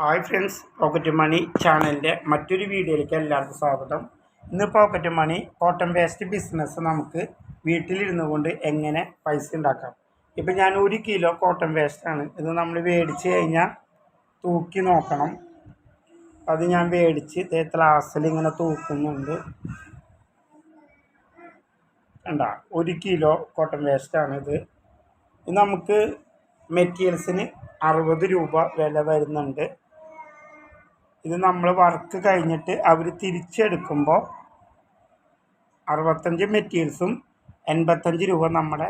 Hi friends pocket money ചാനലിന്റെ മറ്റൊരു വീഡിയോയിലേക്ക് എല്ലാവർക്കും സ്വാഗതം. ഇന്ന് pocket money cotton waste business നമുക്ക് വീട്ടിലിരുന്നു കൊണ്ട് എങ്ങനെ പൈസ ഉണ്ടാക്കാം. ഇപ്പം ഞാൻ ഒരു കിലോ കോട്ടൺ വേസ്റ്റാണ് ഇത് നമ്മൾ മേടിച്ച് കഴിഞ്ഞാൽ തൂക്കി നോക്കണം. അത് ഞാൻ മേടിച്ച് ത്ലാസിൽ ഇങ്ങനെ തൂക്കുന്നുണ്ട്. കണ്ട ഒരു കിലോ കോട്ടൺ വേസ്റ്റാണിത് ഇത് നമുക്ക് മെറ്റീരിയൽസിന് അറുപത് രൂപ വില വരുന്നുണ്ട്. ഇത് നമ്മൾ വർക്ക് കഴിഞ്ഞിട്ട് അവർ തിരിച്ചെടുക്കുമ്പോൾ അറുപത്തഞ്ച് മെറ്റീരിയൽസും എൺപത്തഞ്ച് രൂപ നമ്മുടെ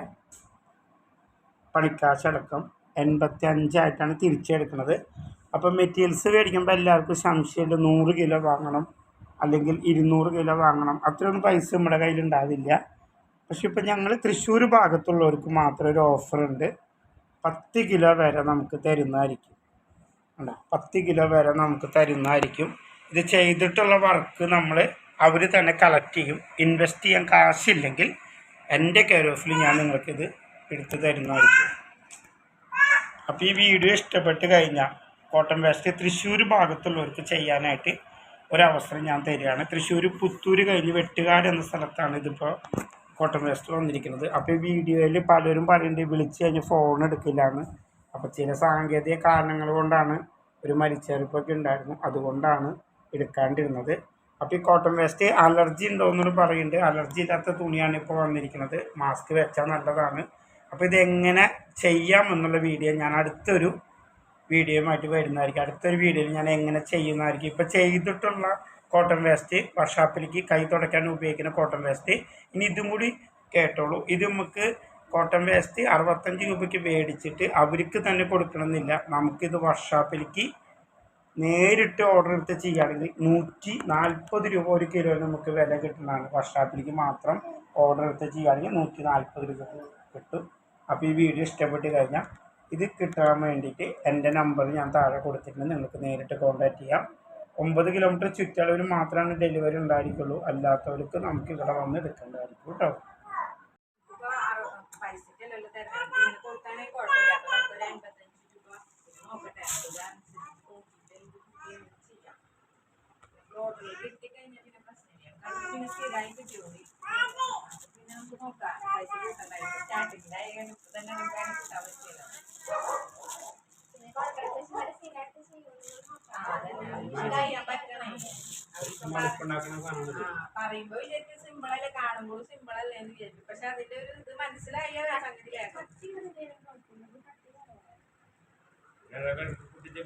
പണിക്കാശ് അടക്കം എൺപത്തി അഞ്ചായിട്ടാണ് തിരിച്ചെടുക്കുന്നത്. അപ്പോൾ മെറ്റീരിയൽസ് മേടിക്കുമ്പോൾ എല്ലാവർക്കും സംശയമുണ്ട്. നൂറ് കിലോ വാങ്ങണം അല്ലെങ്കിൽ ഇരുന്നൂറ് കിലോ വാങ്ങണം. അത്രയൊന്നും പൈസ നമ്മുടെ കയ്യിലുണ്ടാവില്ല പക്ഷെ ഇപ്പം ഞങ്ങൾ തൃശ്ശൂർ ഭാഗത്തുള്ളവർക്ക് മാത്രം ഒരു ഓഫറുണ്ട് പത്ത് കിലോ വരെ നമുക്ക് തരുന്നതായിരിക്കും. ഉണ്ടോ? പത്ത് കിലോ വരെ നമുക്ക് തരുന്നതായിരിക്കും. ഇത് ചെയ്തിട്ടുള്ള വർക്ക് നമ്മൾ അവർ തന്നെ കളക്ട് ചെയ്യും. ഇൻവെസ്റ്റ് ചെയ്യാൻ കാശില്ലെങ്കിൽ എന്റെ കെയർ ഓഫിൽ ഞാൻ നിങ്ങൾക്കിത് എടുത്ത് തരുന്നതായിരിക്കും. അപ്പോൾ ഈ വീഡിയോ ഇഷ്ടപ്പെട്ട് കഴിഞ്ഞാൽ കോട്ടൺ വേസ്റ്റ് തൃശ്ശൂർ ഭാഗത്തുള്ളവർക്ക് ചെയ്യാനായിട്ട് ഒരവസരം ഞാൻ തരികയാണ്. തൃശ്ശൂർ പുത്തൂർ കഴിഞ്ഞ് വെട്ടുകാട് എന്ന സ്ഥലത്താണ് ഇതിപ്പോൾ കോട്ടൺ വേസ്റ്റ് വന്നിരിക്കുന്നത്. അപ്പോൾ ഈ വീഡിയോയിൽ പലരും പറയുന്നുണ്ട് വിളിച്ച് കഴിഞ്ഞ് ഫോൺ എടുക്കില്ല എന്ന് അപ്പോൾ ചില സാങ്കേതിക കാരണങ്ങൾ കൊണ്ടാണ് ഒരു മരിച്ചെറുപ്പൊക്കെ ഉണ്ടായിരുന്നു. അതുകൊണ്ടാണ് എടുക്കാണ്ടിരുന്നത്. അപ്പോൾ ഈ കോട്ടൺ വേസ്റ്റ് അലർജി ഉണ്ടോയെന്നൊരു പറയുന്നുണ്ട്. അലർജി ഇല്ലാത്ത തുണിയാണ് ഇപ്പോൾ വന്നിരിക്കുന്നത്. മാസ്ക് വെച്ചാൽ നല്ലതാണ്. അപ്പോൾ ഇതെങ്ങനെ ചെയ്യാം എന്നുള്ള വീഡിയോ ഞാൻ അടുത്തൊരു വീഡിയോയുമായിട്ട് വരുന്നതായിരിക്കും. അടുത്തൊരു വീഡിയോയിൽ ഞാൻ എങ്ങനെ ചെയ്യുന്നതായിരിക്കും. ഇപ്പോൾ ചെയ്തിട്ടുള്ള കോട്ടൺ വേസ്റ്റ് വർഷാപ്പിലേക്ക് കൈ തുടയ്ക്കാൻ ഉപയോഗിക്കുന്ന കോട്ടൺ വേസ്റ്റ് ഇനി ഇതും കൂടി കേട്ടോളൂ. ഇത് നമുക്ക് കോട്ടൺ വേസ്റ്റ് അറുപത്തഞ്ച് രൂപയ്ക്ക് മേടിച്ചിട്ട് അവർക്ക് തന്നെ കൊടുക്കണമെന്നില്ല. നമുക്കിത് വർഷാപ്പിലേക്ക് നേരിട്ട് ഓർഡർ എടുത്ത് ചെയ്യുകയാണെങ്കിൽ നൂറ്റി നാൽപ്പത് രൂപ ഒരു കിലോ നമുക്ക് വില കിട്ടുന്നതാണ്. വർഷാപ്പിലേക്ക് മാത്രം ഓർഡർ എടുത്ത് ചെയ്യുകയാണെങ്കിൽ നൂറ്റി നാൽപ്പത് രൂപ കിട്ടും. അപ്പോൾ ഈ വീഡിയോ ഇഷ്ടപ്പെട്ട് കഴിഞ്ഞാൽ ഇത് കിട്ടാൻ വേണ്ടിയിട്ട് എന്റെ നമ്പർ ഞാൻ താഴെ കൊടുത്തിട്ടുണ്ട്. നിങ്ങൾക്ക് നേരിട്ട് കോൺടാക്റ്റ് ചെയ്യാം. ഒമ്പത് കിലോമീറ്റർ ചുറ്റളവിൽ മാത്രമാണ് ഡെലിവറി ഉണ്ടായിരിക്കുള്ളൂ. അല്ലാത്തവർക്ക് നമുക്ക് ഇവിടെ വന്ന് എടുക്കേണ്ടതായിരിക്കും കേട്ടോ. പൈസക്കല്ലല്ലോ തരുന്നത്. ഇങ്ങനെ കൊടുത്താണെങ്കിൽ കുഴപ്പമില്ല. അപ്പൊ നമുക്കൊരു എൺപത്തഞ്ച് രൂപ നോക്കട്ടെ. ലോട്ടറി കിട്ടിക്കഴിഞ്ഞാൽ പിന്നെ പ്രശ്നമില്ല. കാരണം പിന്നെ സ്ഥിരമായി കിട്ടിയോളി. പിന്നെ നമുക്ക് നോക്കാം. പൈസ കൂട്ടണ്ടായിരിക്കും. സ്റ്റാർട്ടിങ്ങിലായി കഴിഞ്ഞപ്പോൾ തന്നെ നമുക്ക് കിട്ടാൻ പറ്റില്ല. പറയുമ്പോ വിചാരിക്കും സിമ്പിൾ അല്ലേ കാണുമ്പോൾ സിമ്പിൾ അല്ലേ എന്ന് വിചാരിക്കും. പക്ഷെ അതിന്റെ ഒരു ഇത് മനസ്സിലായ ആ സംഗതി കേട്ടോ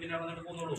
പിന്നെ അവിടെ പോന്നോളൂ.